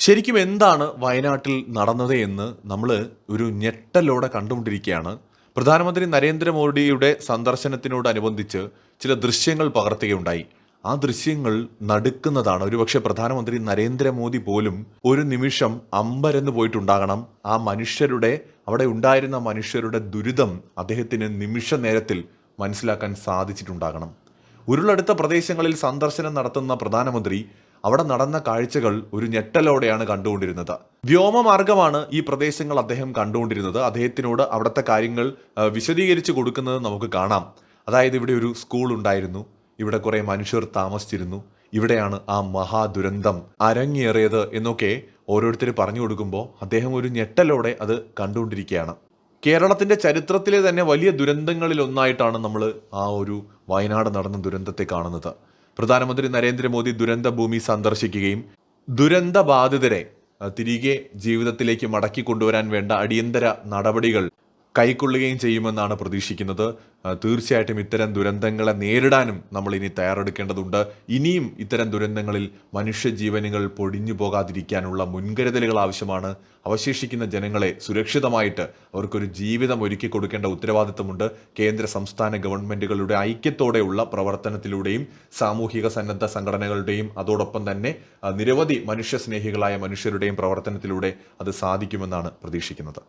ശരിക്കും എന്താണ് വയനാട്ടിൽ നടന്നത് എന്ന് നമ്മൾ ഒരു ഞെട്ടലോടെ കണ്ടുകൊണ്ടിരിക്കുകയാണ്. പ്രധാനമന്ത്രി നരേന്ദ്രമോദിയുടെ സന്ദർശനത്തിനോടനുബന്ധിച്ച് ചില ദൃശ്യങ്ങൾ പകർത്തുകയുണ്ടായി. ആ ദൃശ്യങ്ങൾ നടുക്കുന്നതാണ്. ഒരുപക്ഷെ പ്രധാനമന്ത്രി നരേന്ദ്രമോദി പോലും ഒരു നിമിഷം അമ്പരന്ന് പോയിട്ടുണ്ടാകണം. ആ മനുഷ്യരുടെ അവിടെ ഉണ്ടായിരുന്ന മനുഷ്യരുടെ ദുരിതം അദ്ദേഹത്തിന് നിമിഷ നേരത്തിൽ മനസ്സിലാക്കാൻ സാധിച്ചിട്ടുണ്ടാകണം. ഉരുളെടുത്ത പ്രദേശങ്ങളിൽ സന്ദർശനം നടത്തുന്ന പ്രധാനമന്ത്രി അവിടെ നടന്ന കാഴ്ചകൾ ഒരു ഞെട്ടലോടെയാണ് കണ്ടുകൊണ്ടിരുന്നത്. വ്യോമമാർഗമാണ് ഈ പ്രദേശങ്ങൾ അദ്ദേഹം കണ്ടുകൊണ്ടിരുന്നത്. അദ്ദേഹത്തിനോട് അവിടുത്തെ കാര്യങ്ങൾ വിശദീകരിച്ചു കൊടുക്കുന്നത് നമുക്ക് കാണാം. അതായത് ഇവിടെ ഒരു സ്കൂൾ ഉണ്ടായിരുന്നു. ഇവിടെ കുറെ മനുഷ്യർ താമസിച്ചിരുന്നു. ഇവിടെയാണ് ആ മഹാദുരന്തം അരങ്ങേറിയത് എന്നൊക്കെ ഓരോരുത്തർ പറഞ്ഞു കൊടുക്കുമ്പോൾ അദ്ദേഹം ഒരു ഞെട്ടലോടെ അത് കണ്ടുകൊണ്ടിരിക്കുകയാണ്. കേരളത്തിന്റെ ചരിത്രത്തിലെ തന്നെ വലിയ ദുരന്തങ്ങളിൽ ഒന്നായിട്ടാണ് നമ്മൾ ആ ഒരു വയനാട് നടന്ന ദുരന്തത്തെ കാണുന്നത്. പ്രധാനമന്ത്രി നരേന്ദ്രമോദി ദുരന്ത ഭൂമി സന്ദർശിക്കുകയും ദുരന്ത ബാധിതരെ തിരികെ ജീവിതത്തിലേക്ക് മടക്കി കൊണ്ടുവരാൻ വേണ്ട അടിയന്തര നടപടികൾ കൈക്കൊള്ളുകയും ചെയ്യുമെന്നാണ് പ്രതീക്ഷിക്കുന്നത്. തീർച്ചയായിട്ടും ഇത്തരം ദുരന്തങ്ങളെ നേരിടാനും നമ്മൾ ഇനി തയ്യാറെടുക്കേണ്ടതുണ്ട്. ഇനിയും ഇത്തരം ദുരന്തങ്ങളിൽ മനുഷ്യജീവനുകൾ പൊടിഞ്ഞു പോകാതിരിക്കാനുള്ള മുൻകരുതലുകൾ ആവശ്യമാണ്. അവശേഷിക്കുന്ന ജനങ്ങളെ സുരക്ഷിതമായിട്ട് അവർക്കൊരു ജീവിതം ഒരുക്കി കൊടുക്കേണ്ട ഉത്തരവാദിത്തമുണ്ട്. കേന്ദ്ര സംസ്ഥാന ഗവൺമെന്റുകളുടെ ഐക്യത്തോടെയുള്ള പ്രവർത്തനത്തിലൂടെയും സാമൂഹിക സന്നദ്ധ സംഘടനകളുടെയും അതോടൊപ്പം തന്നെ നിരവധി മനുഷ്യസ്നേഹികളായ മനുഷ്യരുടെയും പ്രവർത്തനത്തിലൂടെ അത് സാധിക്കുമെന്നാണ് പ്രതീക്ഷിക്കുന്നത്.